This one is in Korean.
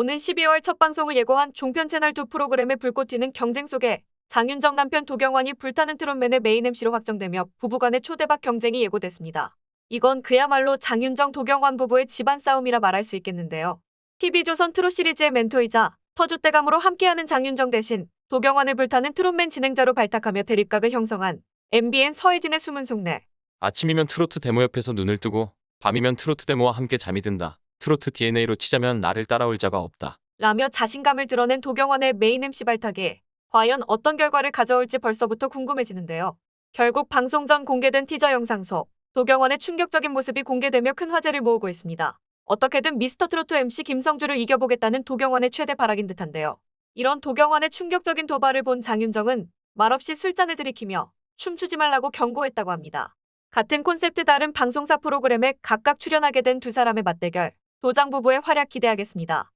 오는 12월 첫 방송을 예고한 종편 채널 두 프로그램의 불꽃 튀는 경쟁 속에 장윤정 남편 도경환이 불타는 트롯맨의 메인 MC로 확정되며 부부간의 초대박 경쟁이 예고됐습니다. 이건 그야말로 장윤정 도경환 부부의 집안 싸움이라 말할 수 있겠는데요. TV조선 트롯 시리즈의 멘토이자 터줏대감으로 함께하는 장윤정 대신 도경환을 불타는 트롯맨 진행자로 발탁하며 대립각을 형성한 MBN 서혜진의 숨은 속내. 아침이면 트로트 데모 옆에서 눈을 뜨고 밤이면 트로트 데모와 함께 잠이 든다. 트로트 DNA로 치자면 나를 따라올 자가 없다. 라며 자신감을 드러낸 도경환의 메인 MC 발탁에 과연 어떤 결과를 가져올지 벌써부터 궁금해지는데요. 결국 방송 전 공개된 티저 영상 속 도경환의 충격적인 모습이 공개되며 큰 화제를 모으고 있습니다. 어떻게든 미스터 트로트 MC 김성주를 이겨보겠다는 도경환의 최대 발악인 듯한데요. 이런 도경환의 충격적인 도발을 본 장윤정은 말없이 술잔을 들이키며 춤추지 말라고 경고했다고 합니다. 같은 콘셉트 다른 방송사 프로그램에 각각 출연하게 된 두 사람의 맞대결, 도장 부부의 활약 기대하겠습니다.